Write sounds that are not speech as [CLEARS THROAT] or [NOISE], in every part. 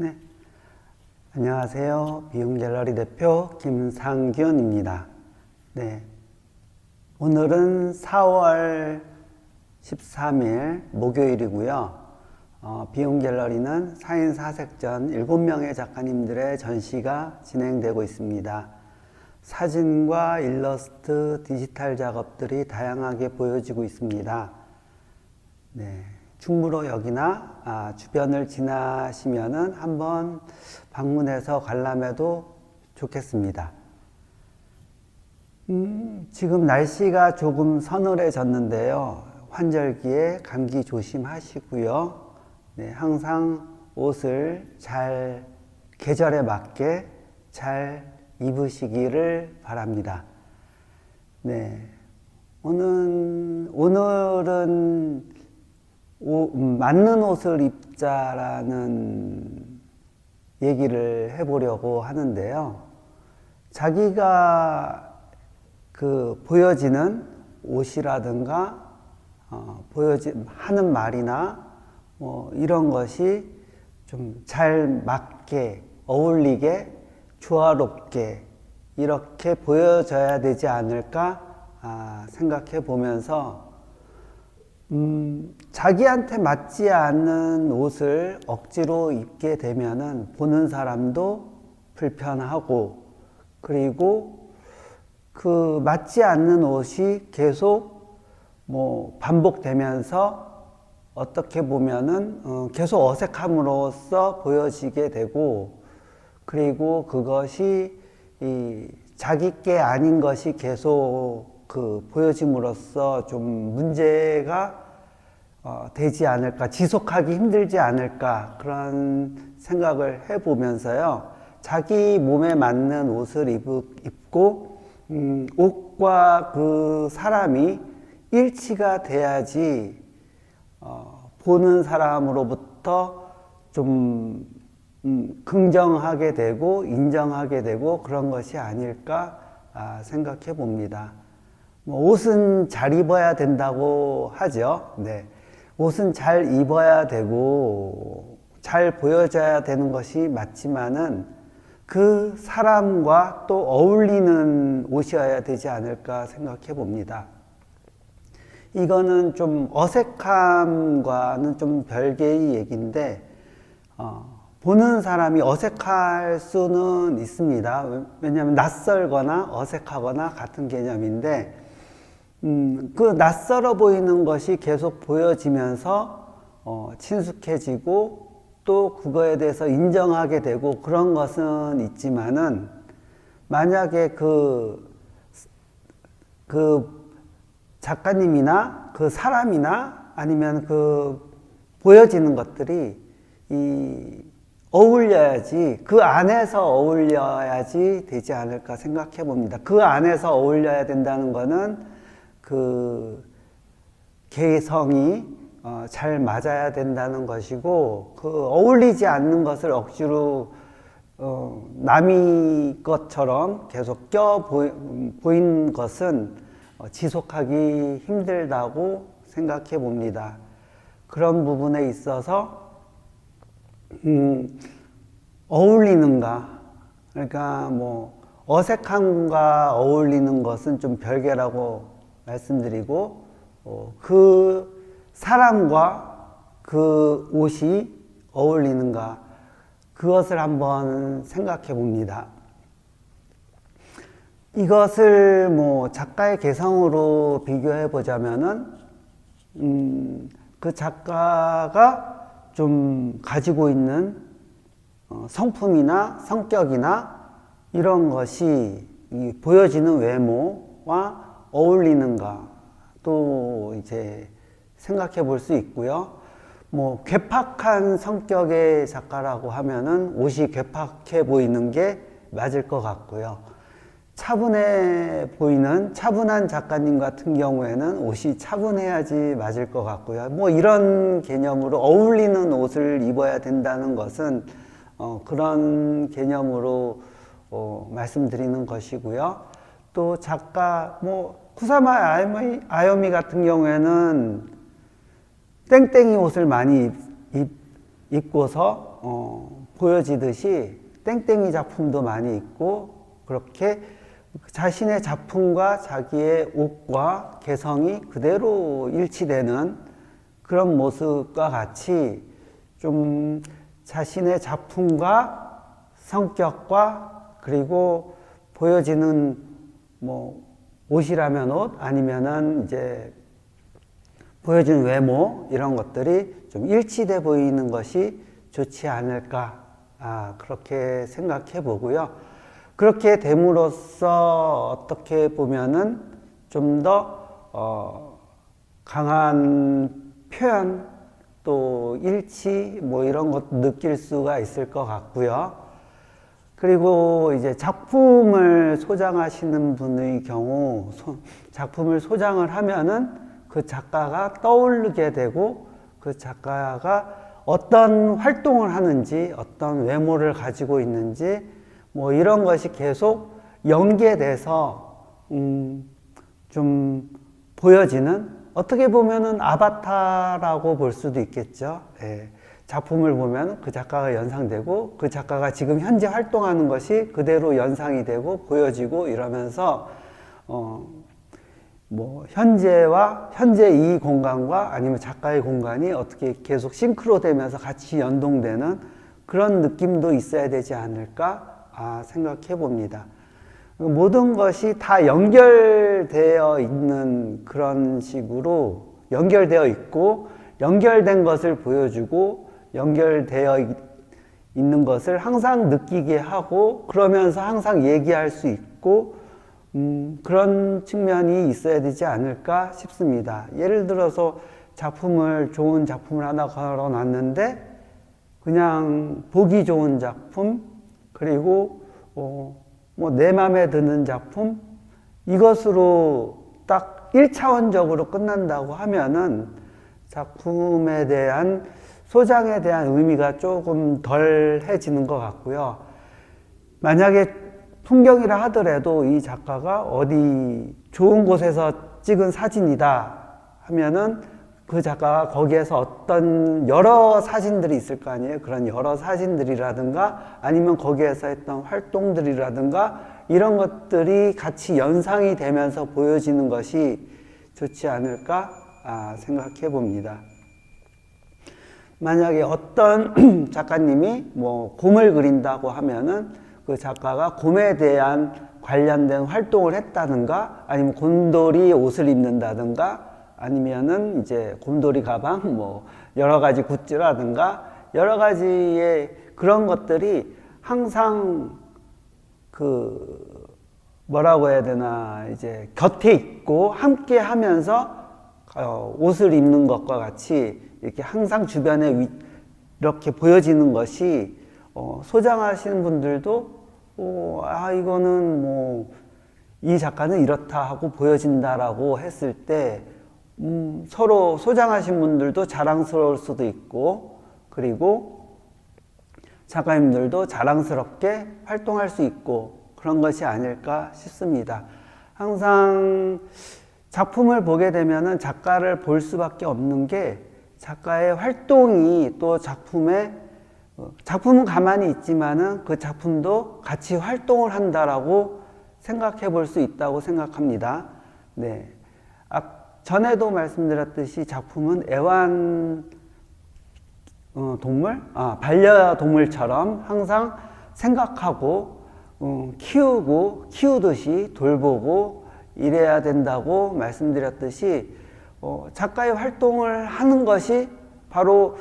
네. 안녕하세요. 비용 갤러리 대표 김상균입니다. 네. 오늘은 4월 13일 목요일이고요. 어, 비용 갤러리는 4인 4색전 7명의 작가님들의 전시가 진행되고 있습니다. 사진과 일러스트, 디지털 작업들이 다양하게 보여지고 있습니다. 네, 충무로역이나 아, 주변을 지나시면은 한번 방문해서 관람해도 좋겠습니다. 음, 지금 날씨가 조금 서늘해졌는데요. 환절기에 감기 조심하시고요. 네, 항상 옷을 잘 계절에 맞게 잘 입으시기를 바랍니다. 네. 오늘, 오늘은 오, 음, 맞는 옷을 입자라는 얘기를 해보려고 하는데요. 자기가 그 보여지는 옷이라든가 어, 보여지 하는 말이나 뭐 이런 것이 좀 잘 맞게 어울리게 조화롭게 이렇게 보여져야 되지 않을까 아, 생각해 보면서 음, 자기한테 맞지 않는 옷을 억지로 입게 되면은 보는 사람도 불편하고 그리고 그 맞지 않는 옷이 계속 뭐 반복되면서 어떻게 보면은 어, 계속 어색함으로써 보여지게 되고 그리고 그것이 이 자기 게 아닌 것이 계속 그 보여짐으로써 좀 문제가 어, 되지 않을까 지속하기 힘들지 않을까 그런 생각을 해보면서요 자기 몸에 맞는 옷을 입고 음, 옷과 그 사람이 일치가 돼야지 어, 보는 사람으로부터 좀 음, 긍정하게 되고 인정하게 되고 그런 것이 아닐까 아, 생각해 봅니다. 뭐 옷은 잘 입어야 된다고 하죠. 네. 옷은 잘 입어야 되고 잘 보여져야 되는 것이 맞지만은 그 사람과 또 어울리는 옷이어야 되지 않을까 생각해 봅니다. 이거는 좀 어색함과는 좀 별개의 얘기인데, 어, 보는 사람이 어색할 수는 있습니다. 왜냐하면 낯설거나 어색하거나 같은 개념인데, 음, 그 낯설어 보이는 것이 계속 보여지면서 어, 친숙해지고 또 그거에 대해서 인정하게 되고 그런 것은 있지만은 만약에 그, 그 작가님이나 그 사람이나 아니면 그 보여지는 것들이 이 어울려야지 그 안에서 어울려야지 되지 않을까 생각해 봅니다. 그 안에서 어울려야 된다는 거는 그 개성이 어, 잘 맞아야 된다는 것이고 그 어울리지 않는 것을 억지로 어, 남이 것처럼 계속 껴 보인 것은 어, 지속하기 힘들다고 생각해 봅니다. 그런 부분에 있어서 음, 어울리는가 그러니까 뭐 어색함과 어울리는 것은 좀 별개라고 말씀드리고 어, 그 사람과 그 옷이 어울리는가 그것을 한번 생각해 봅니다. 이것을 뭐 작가의 개성으로 비교해 보자면은 음, 그 작가가 좀 가지고 있는 어, 성품이나 성격이나 이런 것이 보여지는 외모와 어울리는가 또 이제 생각해 볼 수 있고요. 뭐 괴팍한 성격의 작가라고 하면은 옷이 괴팍해 보이는 게 맞을 것 같고요. 차분해 보이는 차분한 작가님 같은 경우에는 옷이 차분해야지 맞을 것 같고요. 뭐 이런 개념으로 어울리는 옷을 입어야 된다는 것은 어, 그런 개념으로 어, 말씀드리는 것이고요. 또 작가 뭐 쿠사마 아요미, 아요미 같은 경우에는 땡땡이 옷을 많이 입, 입고서 어, 보여지듯이 땡땡이 작품도 많이 있고 그렇게 자신의 작품과 자기의 옷과 개성이 그대로 일치되는 그런 모습과 같이 좀 자신의 작품과 성격과 그리고 보여지는 뭐 옷이라면 옷 아니면은 이제 보여지는 외모 이런 것들이 좀 일치돼 보이는 것이 좋지 않을까 아, 그렇게 생각해 보고요. 그렇게 됨으로써 어떻게 보면은 좀더 어, 강한 표현 또 일치 뭐 이런 것 느낄 수가 있을 것 같고요. 그리고 이제 작품을 소장하시는 분의 경우 소- 작품을 소장을 하면은 그 작가가 떠오르게 되고 그 작가가 어떤 활동을 하는지 어떤 외모를 가지고 있는지 뭐 이런 것이 계속 연계돼서 음, 좀 보여지는 어떻게 보면은 아바타라고 볼 수도 있겠죠. 예. 작품을 보면 그 작가가 연상되고 그 작가가 지금 현재 활동하는 것이 그대로 연상이 되고 보여지고 이러면서 어, 뭐 현재와 현재 이 공간과 아니면 작가의 공간이 어떻게 계속 싱크로되면서 같이 연동되는 그런 느낌도 있어야 되지 않을까 아, 생각해 봅니다. 모든 것이 다 연결되어 있는 그런 식으로 연결되어 있고 연결된 것을 보여주고 연결되어 있- 있는 것을 항상 느끼게 하고 그러면서 항상 얘기할 수 있고 음, 그런 측면이 있어야 되지 않을까 싶습니다. 예를 들어서 작품을 좋은 작품을 하나 걸어놨는데 그냥 보기 좋은 작품 그리고 어, 뭐내 마음에 드는 작품 이것으로 딱 1차원적으로 끝난다고 하면은 작품에 대한 소장에 대한 의미가 조금 덜 해지는 것 같고요. 만약에 풍경이라 하더라도 이 작가가 어디 좋은 곳에서 찍은 사진이다 하면은 그 작가가 거기에서 어떤 여러 사진들이 있을 거 아니에요. 그런 여러 사진들이라든가 아니면 거기에서 했던 활동들이라든가 이런 것들이 같이 연상이 되면서 보여지는 것이 좋지 않을까 아, 생각해 봅니다. 만약에 어떤 [CLEARS THROAT] 작가님이 뭐 곰을 그린다고 하면은 그 작가가 곰에 대한 관련된 활동을 했다든가 아니면 곰돌이 옷을 입는다든가 아니면은 이제 곰돌이 가방 뭐 여러 가지 굿즈라든가 여러 가지의 그런 것들이 항상 그 뭐라고 해야 되나 이제 곁에 있고 함께 하면서 어, 옷을 입는 것과 같이 이렇게 항상 주변에 위, 이렇게 보여지는 것이 어, 소장하시는 분들도 어, 아 이거는 뭐 이 작가는 이렇다 하고 보여진다라고 했을 때 음, 서로 소장하신 분들도 자랑스러울 수도 있고 그리고 작가님들도 자랑스럽게 활동할 수 있고 그런 것이 아닐까 싶습니다. 항상 작품을 보게 되면은 작가를 볼 수밖에 없는 게 작가의 활동이 또 작품에 어, 작품은 가만히 있지만은 그 작품도 같이 활동을 한다라고 생각해 볼 수 있다고 생각합니다. 네. 아, 전에도 말씀드렸듯이 작품은 애완 어, 동물, 아, 반려동물처럼 항상 생각하고 어, 키우고 키우듯이 돌보고 이래야 된다고 말씀드렸듯이 어, 작가의 활동을 하는 것이 바로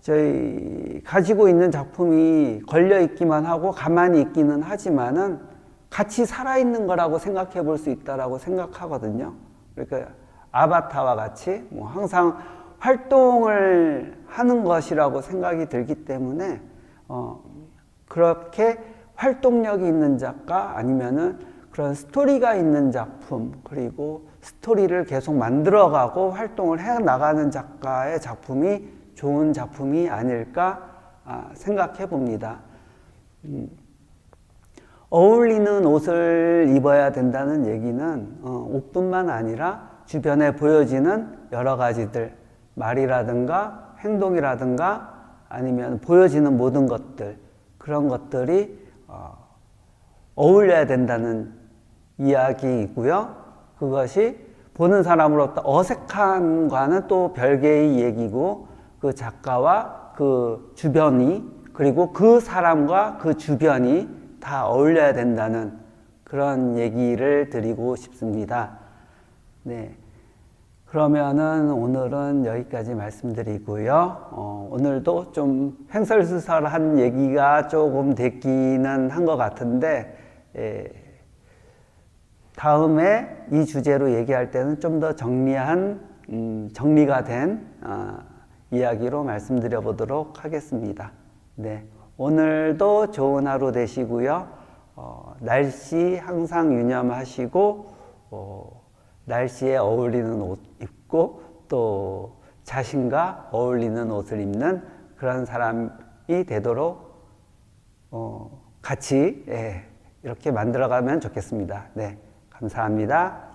저희 가지고 있는 작품이 걸려 있기만 하고 가만히 있기는 하지만은 같이 살아 있는 거라고 생각해 볼 수 있다라고 생각하거든요. 그러니까 아바타와 같이 뭐 항상 활동을 하는 것이라고 생각이 들기 때문에 어, 그렇게 활동력이 있는 작가 아니면은 그런 스토리가 있는 작품 그리고 스토리를 계속 만들어가고 활동을 해 나가는 작가의 작품이 좋은 작품이 아닐까 아, 생각해 봅니다. 음, 어울리는 옷을 입어야 된다는 얘기는 어, 옷뿐만 아니라 주변에 보여지는 여러 가지들 말이라든가 행동이라든가 아니면 보여지는 모든 것들 그런 것들이 어, 어울려야 된다는 이야기이고요. 그것이 보는 사람으로부터 어색함과는 또 별개의 얘기고 그 작가와 그 주변이 그리고 그 사람과 그 주변이 다 어울려야 된다는 그런 얘기를 드리고 싶습니다. 네. 그러면은 오늘은 여기까지 말씀드리고요. 어, 오늘도 좀 횡설수설한 얘기가 조금 됐기는 한 것 같은데, 예, 다음에 이 주제로 얘기할 때는 좀 더 정리한, 음, 정리가 된 아, 이야기로 말씀드려 보도록 하겠습니다. 네. 오늘도 좋은 하루 되시고요. 어, 날씨 항상 유념하시고, 어, 날씨에 어울리는 옷 입고 또 자신과 어울리는 옷을 입는 그런 사람이 되도록 어, 같이 예, 이렇게 만들어가면 좋겠습니다. 네, 감사합니다.